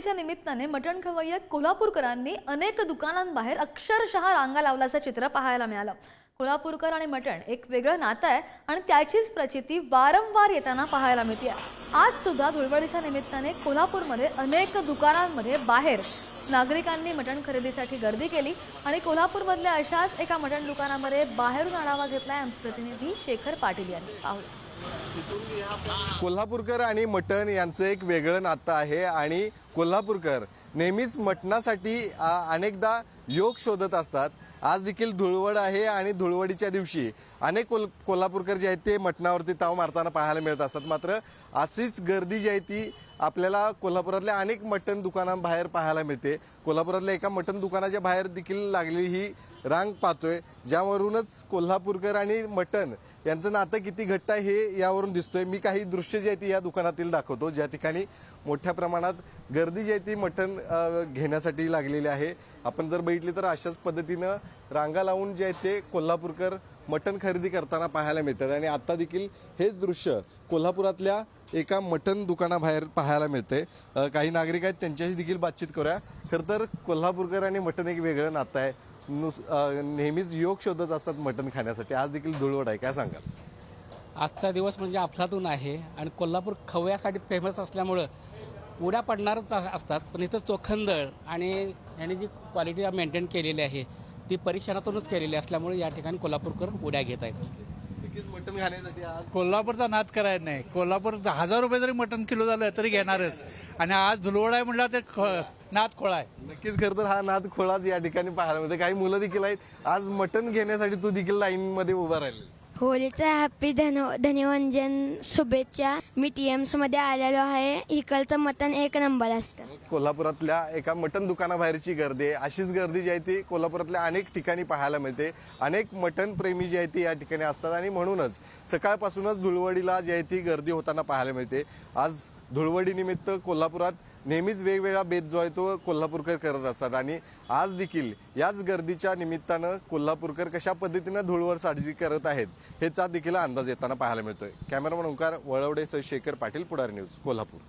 दिवाळीच्या निमित्ताने मटण खवय्या कोल्हापूरकरांनी अनेक दुकानांबाहेर अक्षरशः रांगा लावल्याचं चित्र पाहायला मिळालं. कोल्हापूरकर आणि मटण एक वेगळं नातं आहे आणि त्याचीच प्रचिती वारंवार येताना पाहायला मिळते आज सुद्धा धुळवडीच्या निमित्ताने कोल्हापूरमध्ये अनेक दुकानांमध्ये बाहेर नागरिकांनी मटण खरेदीसाठी गर्दी केली आणि कोल्हापूरमधल्या अशाच एका मटण दुकानामध्ये बाहेरून आढावा घेतलाय आमचे प्रतिनिधी शेखर पाटील यांनी. पाहूया कोल्हापूरकर आणि मटण यांचं एक वेगळं नातं आहे आणि कोल्हापूरकर नेहमीच मटणासाठी आ, अनेकदा योग शोधत असतात. आज देखील धुळवड आहे आणि धुळवडीच्या दिवशी अनेक कोल कोल्हापूरकर जे आहेत ते मटणावरती ताव मारताना पाहायला मिळत असतात. मात्र अशीच गर्दी जी आहे ती आपल्याला कोल्हापुरातल्या अनेक मटण दुकानांबाहेर पाहायला मिळते. कोल्हापुरातल्या एका मटण दुकानाच्या बाहेर देखील लागलेली ही रांग पाहतोय. ज्यावरूनच कोल्हापूरकर आणि मटण यांचं नातं किती घट्ट आहे हे यावरून दिसतोय. मी काही दृश्य जे आहे ती या दुकानातील दाखवतो. ज्या ठिकाणी मोठ्या प्रमाणात गर्दी जी आहे ती मटण घेण्यासाठी लागलेली आहे. आपण जर बघितली तर अशाच पद्धतीनं रांगा लावून जे आहे ते कोल्हापूरकर मटण खरेदी करताना पाहायला मिळतात. आणि आता देखील हेच दृश्य कोल्हापुरातल्या एका मटण दुकानाबाहेर पाहायला मिळते. काही नागरिक आहेत त्यांच्याशी देखील बातचीत करूया. खरं तर कोल्हापूरकर आणि मटण एक वेगळं नातं आहे. नुस नेहमीच योग शोधत असतात मटण खाण्यासाठी. आज देखील धुळवड आहे. काय सांगाल? आजचा दिवस म्हणजे अफलातून आहे. आणि कोल्हापूर खवयासाठी फेमस असल्यामुळं उड्या पडणारच असतात पण इथं चोखंदळ आणि यांनी जी क्वालिटी मेंटेन केलेली आहे ती परीक्षणातूनच केलेली असल्यामुळे या ठिकाणी कोल्हापूरकर उड्या घेत आहेत. नक्कीच मटण खाण्यासाठी आज कोल्हापूरचा नाद करायचा नाही. कोल्हापूर हजार रुपये जरी मटण किलो झालं तरी घेणारच. आणि आज धुलवड आहे म्हटलं ते ख- नाद खोळा आहे. नक्कीच खरं तर हा नाद खोळाच या ठिकाणी पाहायला मिळते काही मुलं देखील आहेत. आज मटण घेण्यासाठी तू देखील लाईन मध्ये उभा राहिले होळीचा हॅपी धन धनिवंजन शुभेच्छा. मी टी मध्ये आलेलो आहे. इकडचं मटण एक नंबर असतं. कोल्हापुरातल्या एका मटण दुकानाबाहेरची गर्दी आहे. अशीच गर्दी जी आहे ती कोल्हापुरातल्या अनेक ठिकाणी पाहायला मिळते. अनेक मटण प्रेमी जी आहे ती या ठिकाणी असतात. आणि म्हणूनच सकाळपासूनच धुळवडीला जी आहे ती गर्दी होताना पाहायला मिळते. आज धुळवडीनिमित्त कोल्हापुरात नेहमीच वेगवेगळा बेत जो आहे तो कोल्हापूरकर करत असतात. आणि आज देखील याच गर्दीच्या निमित्तानं कोल्हापूरकर कशा पद्धतीनं धुळवड साजरी करत आहेत हेचा देखील अंदाज येताना पाहायला मिळतोय. कॅमेरामन ओंकार वळवडे सह शेखर पाटील पुढारी न्यूज कोल्हापूर.